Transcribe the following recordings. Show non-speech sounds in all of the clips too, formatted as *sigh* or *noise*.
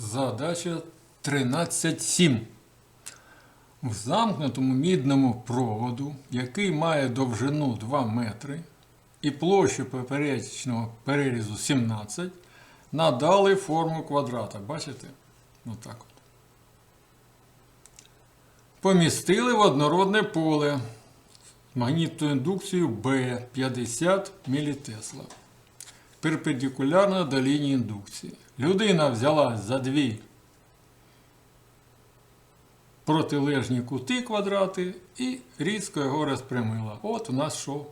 Задача 13.7. В замкнутому мідному проводу, який має довжину 2 метри і площу поперечного перерізу 17, надали форму квадрата. Бачите? Отак от. Помістили в однородне поле магнітну індукцію B 50 мілітесла перпендикулярно до лінії індукції. Людина взялась за дві протилежні кути квадрати і різко його розпрямила. От у нас що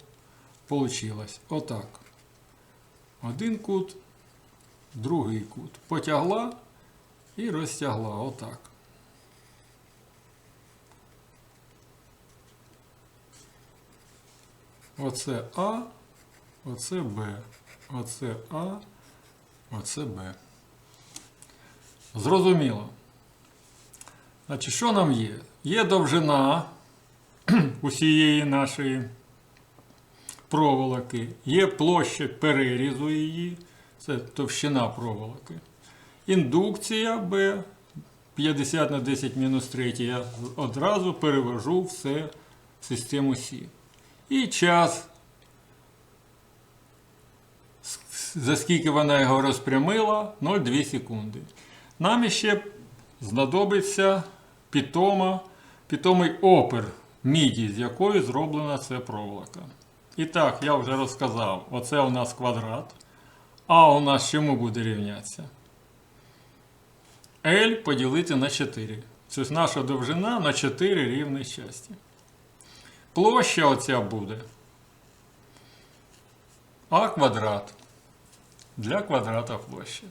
вийшло. Отак. Один кут, другий кут. Потягла і розтягла. Отак. Оце А, оце Б. Оце А, оце Б. Зрозуміло. Значить, що нам є? Є довжина *clears throat* усієї нашої проволоки, є площа перерізу її, це товщина проволоки. Індукція Б 50 на 10 мінус 3. Я одразу перевожу все в систему Сі. І час за скільки вона його розпрямила 0,2 секунди. Нам ще знадобиться питома, питомий опер міді, з якої зроблена ця проволока. І так, я вже розказав, оце у нас квадрат. А у нас чому буде рівнятися? L поділити на 4. Це наша довжина на 4 рівні часті. Площа оця буде А квадрат для квадрата площі.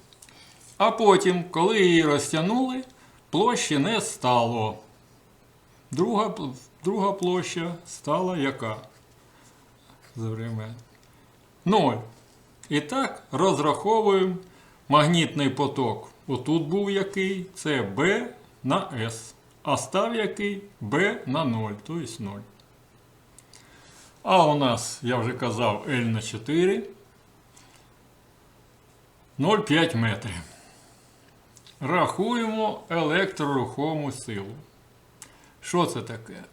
А потім, коли її розтягнули, площі не стало. Друга, друга площа стала яка? Завремен. 0. І так розраховуємо магнітний поток. Отут був який, це B на S. А став який B на 0, тобто 0. А у нас, я вже казав, L на 4. 0,5 метрів. Рахуємо електрорухому силу. Що це таке?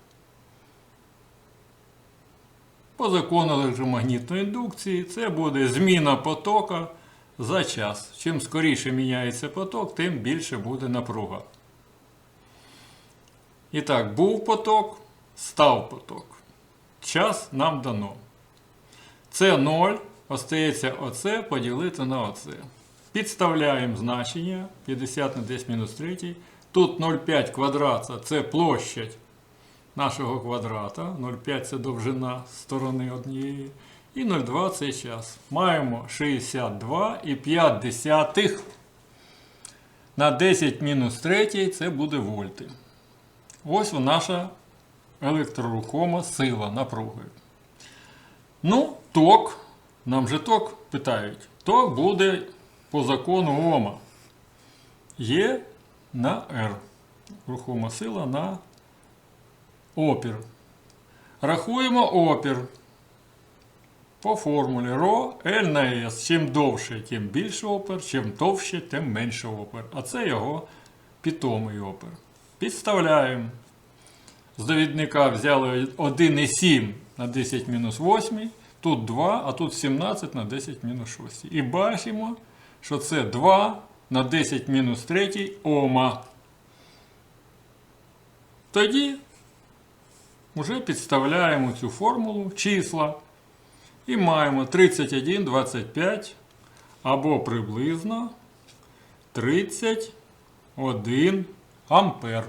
По закону електромагнітної індукції це буде зміна потока за час. Чим скоріше міняється поток, тим більше буде напруга. І так, був поток, став поток. Час нам дано. Це 0. Остається оце поділити на оце. Підставляємо значення 50 на 10 мінус 3. Тут 0,5 квадрата це площадь нашого квадрата. 0,5 це довжина сторони однієї. І 0,2 це час. Маємо 62,5. На 10 мінус 3 це буде вольти. Ось наша електрорухома сила напруги. Ну, ток. Нам же ток питають. Ток буде по закону Ома. Є на R. Рухома сила на опір. Рахуємо опір. По формулі ро L на S. Чим довше, тим більше опір, чим товще, тим менше опір. А це його питомий опір. Підставляємо. З довідника взяли 1,7 на 10 мінус 8. Тут 2, а тут 17 на 10 мінус 6. І бачимо, що це 2 на 10 мінус 3 Ома. Тоді вже підставляємо цю формулу числа. І маємо 31, 25 або приблизно 31 ампер.